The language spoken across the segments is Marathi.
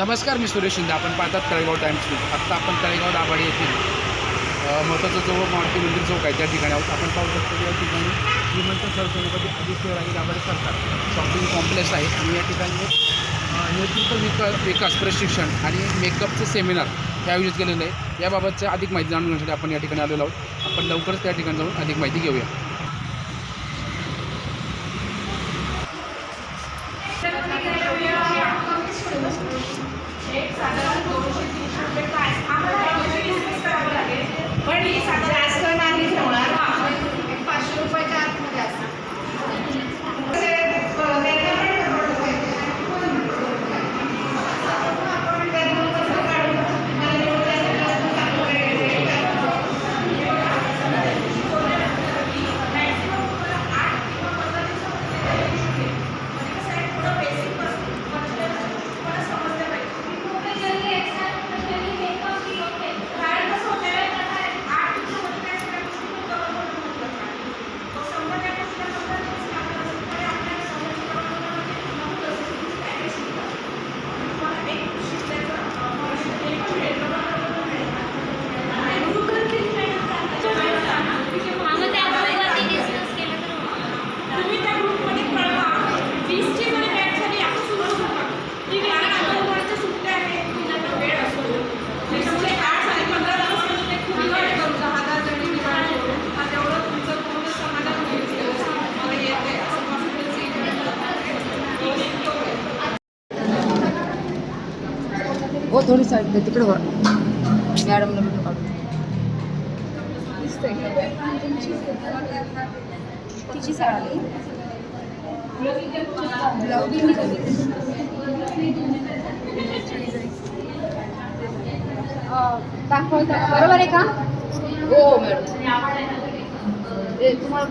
नमस्कार मी सुरेश शिंदे. आपण पाहतात तळेगाव टाइम्स न्यूज आत्ता आपण तळेगाव दाभाडे येथील महत्त्वाचा महत्त्वाचं मारुती मंदिर चौक आहे त्या ठिकाणी आहोत. आपण पाहू शकतो की या ठिकाणी श्रीमंत सरसेनापती आदित्य राही दाभाडे सरकार शॉपिंग कॉम्प्लेक्स आहे आणि या ठिकाणी नेतृत्व विका विकास प्रशिक्षण आणि मेकअपचं सेमिनार हे आयोजित केलेलं आहे. याबाबतच्या अधिक माहिती जाणून घेण्यासाठी आपण या ठिकाणी आलेलो आहोत. आपण लवकरच त्या ठिकाणी जाऊन अधिक माहिती घेऊया पण ही जास्त नाही ठेवणार पाचशे रुपयाच्या आतमध्ये असं आम्ही त्याबरोबर डिस्कस केलं तर होतं. तुम्ही त्या ग्रुपमध्ये कळवा वीसची जरी बॅच झाली आपण सुरू शकतो ठीक आहे कारण आता उन्हाळ्याच्या सुट्ट्या आहेत मुलांना वेळ असतो त्याच्यामुळे आठ आणि पंधरा दिवस म्हणजे ते खूप वेळ करू दहा दहा जणी डिवाइड करून हा तेवढं तुमचं पूर्ण समाधान होईल व्यवस्थित मला येते असं पॉसिबल हो थोडी साईड दे तिकडे वर. मॅडमला भेटू काढू. तिची साडी. ब्लाऊज दाखवता. बरोबर आहे का? हो मॅडम. तुम्हाला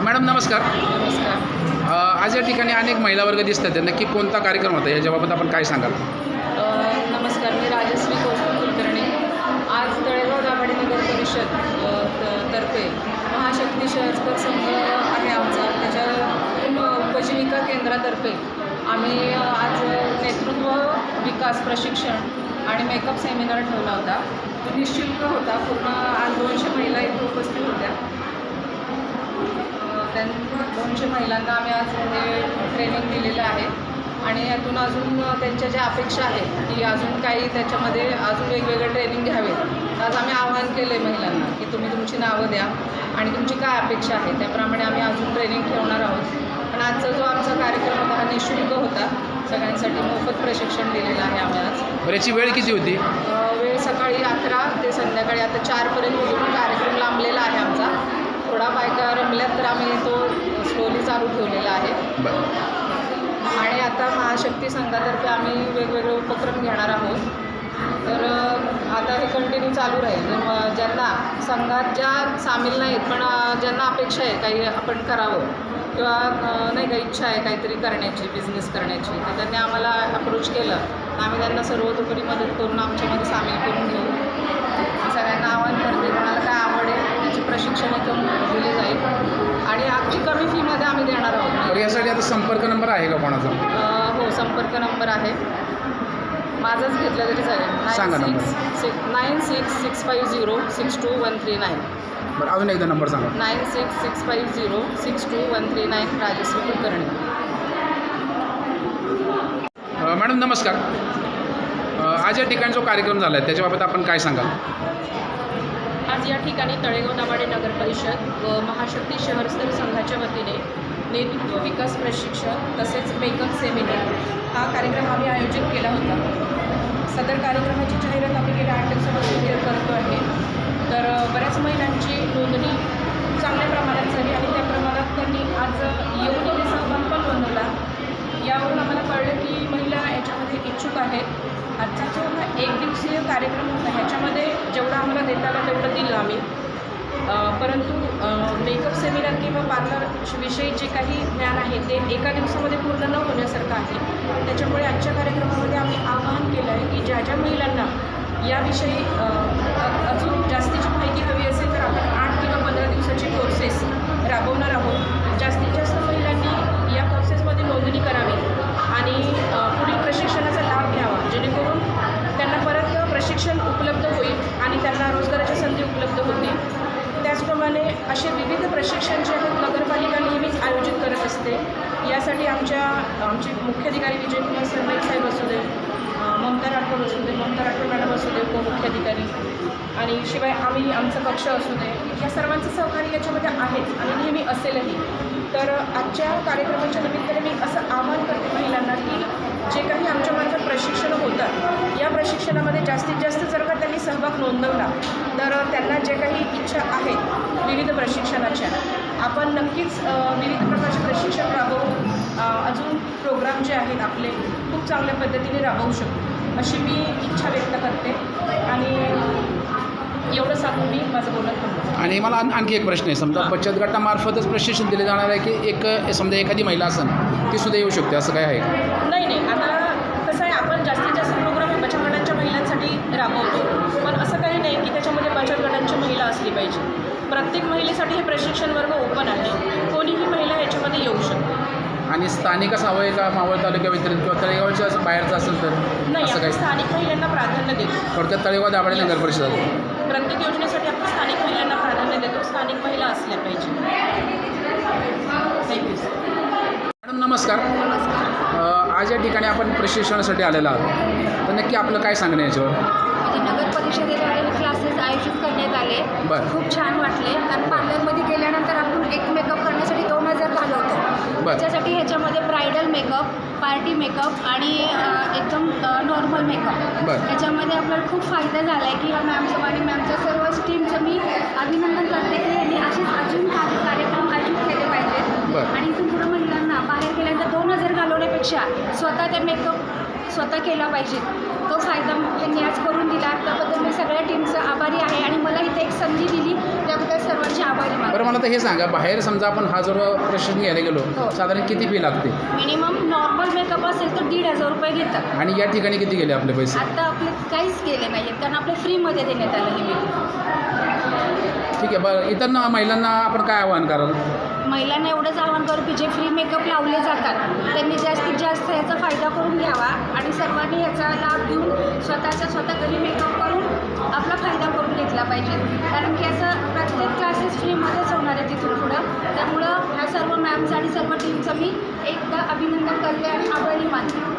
मॅडम नमस्कार नमस्कार अ, आज या ठिकाणी अनेक महिला वर्ग दिसतात आहेत. नक्की कोणता कार्यक्रम होता? याच्याबाबत आपण काय सांगाल? नमस्कार मी राजश्री कौस्तुभ कुलकर्णी. आज तळेगाव दाभाडे नगर परिषद त- तर्फे महाशक्ती शहर संघ आहे आमचा. त्याच्या उपजीविका केंद्रातर्फे आम्ही आज नेतृत्व विकास प्रशिक्षण आणि मेकअप सेमिनार ठेवला होता. तो निशुल्क होता. पूर्ण आज दोनशे महिला इथे उपस्थित होत्या. त्यां दोनशे महिलांना आम्ही आज हे ट्रेनिंग दिलेलं आहे. आणि यातून अजून त्यांच्या ज्या अपेक्षा आहेत की अजून काही त्याच्यामध्ये अजून वेगवेगळे ट्रेनिंग घ्यावे तर आज आम्ही आवाहन केलं आहे महिलांना की तुम्ही तुमची नावं द्या आणि तुमची काय अपेक्षा आहे त्याप्रमाणे आम्ही अजून ट्रेनिंग ठेवणार आहोत. पण आजचा जो आमचा कार्यक्रम होता हा निशुल्क होता. सगळ्यांसाठी मोफत प्रशिक्षण दिलेलं आहे आम्ही आज. याची वेळ किती होती? वेळ सकाळी अकरा ते संध्याकाळी आता चारपर्यंत कार्यक्रम लांबलेला आहे आमचा. थोडा बायका रमल्यात तर आम्ही तो स्लोली चालू ठेवलेला आहे. आणि आता महाशक्ती संघातर्फे आम्ही वेगवेगळे उपक्रम घेणार आहोत. तर आता हे कंटिन्यू चालू राहील. तर ज्यांना संघात ज्या सामील नाहीत पण ज्यांना अपेक्षा आहे काही आपण करावं किंवा नाही का इच्छा आहे काहीतरी करण्याची बिझनेस करण्याची तर त्यांनी आम्हाला अप्रोच केलं. आम्ही त्यांना सर्वतोपरी मदत करून आमच्यामध्ये सामील करून घेऊ मी सगळ्यांना आवाहन करते कोणाला काय आवड आहे त्याचे प्रशिक्षण एकदम दिले जाईल आणि अगदी कमी फीमध्ये आम्ही देणार आहोत बरं यासाठी आता संपर्क नंबर आहे का कोणाचा? अ, हो संपर्क नंबर आहे. माझाच घेतला तरी सांगा चालेल number. Nine six nine six six five zero six two one three nine बरं अजून एकदा नंबर सांगा. Nine six six five zero six two one three nine Rajshree Kulkarni. अ, मॅडम नमस्कार. अ, आज या ठिकाणी जो कार्यक्रम झाला आहे त्याच्याबाबत आपण काय सांगाल? आज या ठिकाणी तळेगाव दाभाडे नगर परिषद व महाशक्ती शहरस्तर संघाच्या वतीने नेतृत्व विकास प्रशिक्षण तसेच मेकअप सेमिनार हा कार्यक्रम आम्ही आयोजित केला होता. सदर कार्यक्रमाची जाहिरात आम्ही गेल्या आठ दिवसापासून करतो आहे. तर बऱ्याच महिलांची नोंदणी चांगल्या प्रमाणात झाली आणि त्या प्रमाणात त्यांनी आज येऊन त्यांनी सहभाग पण नोंदवला. यावरून आम्हाला कळलं की महिला याच्यामध्ये इच्छुक आहेत. आजचा जो हा एक दिवसीय कार्यक्रम होता ह्याच्यामध्ये जेवढा आम्हाला देता आला तेवढं दिलं आम्ही. परंतु मेकअप सेमिनार किंवा पार्लरविषयी जे काही ज्ञान आहे ते एका दिवसामध्ये पूर्ण न होण्यासारखं आहे. त्याच्यामुळे आजच्या कार्यक्रमामध्ये आम्ही आवाहन केलं आहे की ज्या ज्या महिलांना याविषयी अजून जास्तीची माहिती हवी असेल तर आपण आठ किंवा पंधरा दिवसाचे कोर्सेस आमचे मुख्याधिकारी विजयकुमार सरनाईक साहेब असू दे ममता राठोड असू दे ममता राठोड मॅडम असू दे उपमुख्याधिकारी आणि शिवाय आम्ही आमचा पक्ष असू दे या सर्वांचं सहकार्य याच्यामध्ये आहेच आणि नेहमी असेलही. तर आजच्या कार्यक्रमाच्या निमित्ताने मी असं आवाहन करते महिलांना की जे काही आमच्यामार्फत प्रशिक्षण होतात या प्रशिक्षणामध्ये जास्तीत जास्त जर का त्यांनी सहभाग नोंदवला तर त्यांना जे काही इच्छा आहेत विविध प्रशिक्षणाच्या आपण नक्कीच विविध प्रकारच्या आहेत आपले खूप चांगल्या पद्धतीने राबवू शकतो. अशी मी इच्छा व्यक्त करते. आणि एवढं सांगून मी माझं बोलणं थांबवते. आणि मला आण- आणखी एक प्रश्न आहे. समजा बचत गटामार्फतच प्रशिक्षण दिले जाणार आहे की एक समजा एखादी महिला असेल ती सुद्धा येऊ शकते? असं काय आहे नाही नाही. आता कसं आहे आपण जास्तीत जास्त प्रोग्राम हे बचत गटांच्या महिलांसाठी राबवतो. पण असं काही नाही की त्याच्यामध्ये बचत गटांची महिला असली पाहिजे. प्रत्येक महिलेसाठी हे प्रशिक्षण वर्ग ओपन आहे. कोणीही महिला ह्याच्यामध्ये येऊ शकते. आणि स्थानिक असावं आहे का मावळ तालुक्या व्यतिरिक्त किंवा तळेगावच्या असं बाहेरचं असेल तर नाही असं आपण काय स्थानिक महिलांना प्राधान्य देतो. थोडक्यात तळेगाव दाभाडे नगर परिषद प्रत्येक योजनेसाठी आपण स्थानिक महिलांना प्राधान्य देतो. स्थानिक महिला असल्या पाहिजे. थँक्यू सर मॅडम नमस्कार. अ, आज या ठिकाणी आपण प्रशिक्षणासाठी आलेलो आहोत. तर नक्की आपलं काय सांगणं आहे याच्यावर? नगर परिषदेद्वारे हे क्लासेस आयोजित करण्यात आले. बरं. खूप छान वाटले. कारण पार्लरमध्ये गेल्यानंतर आपण एक मेकअप करण्यासाठी त्याच्यासाठी ह्याच्यामध्ये ब्रायडल मेकअप पार्टी मेकअप आणि एकदम नॉर्मल मेकअप. ह्याच्यामध्ये आपल्याला खूप फायदा झाला आहे की ह्या मॅमचं आणि मॅमच्या सर्व टीमचं मी अभिनंदन करते की यांनी असेच अजून काही कार्यक्रम आयोजित केले पाहिजेत. आणि इथून पुढं महिलांना बाहेर गेल्यानंतर दोन हजार घालवण्यापेक्षा स्वतः त्या मेकअप स्वतः केला पाहिजे. तो फायदा यांनी आज करून दिला. त्याबद्दल मी सगळ्या टीमचं आभारी आहे आणि मला इथे एक संधी दिली. त्याबद्दल सर्वांची आभारी मानते. बरं मला तर हे सांगा. बाहेर समजा आपण हा जर प्रशिक्षण घ्यायला गेलो हो. साधारण किती फी लागते? मिनिमम नॉर्मल मेकअप असेल तर दीड हजार रुपये घेतात. आणि या ठिकाणी किती गेले आपले पैसे? आता आपले काहीच गेले नाही आहेत कारण आपले फ्रीमध्ये देण्यात आलं हे मेकअप ठीक आहे. बरं इतर महिलांना आपण काय आवाहन कराल? महिलांना एवढंच आव्हान करू की जे फ्री मेकअप लावले जातात त्यांनी जास्तीत जास्त याचा फायदा करून घ्यावा आणि सर्वांनी ह्याचा लाभ घेऊन स्वतःचा स्वतः घरी मेकअप करून आपला फायदा करून घेतला पाहिजे. कारण की असं प्रत्येक क्लासेस फ्रीमध्येच होणार आहे तिथून पुढं. त्यामुळं ह्या सर्व मॅम्स आणि सर्व टीमचं मी एकदा अभिनंदन करते आणि आभारी मानते.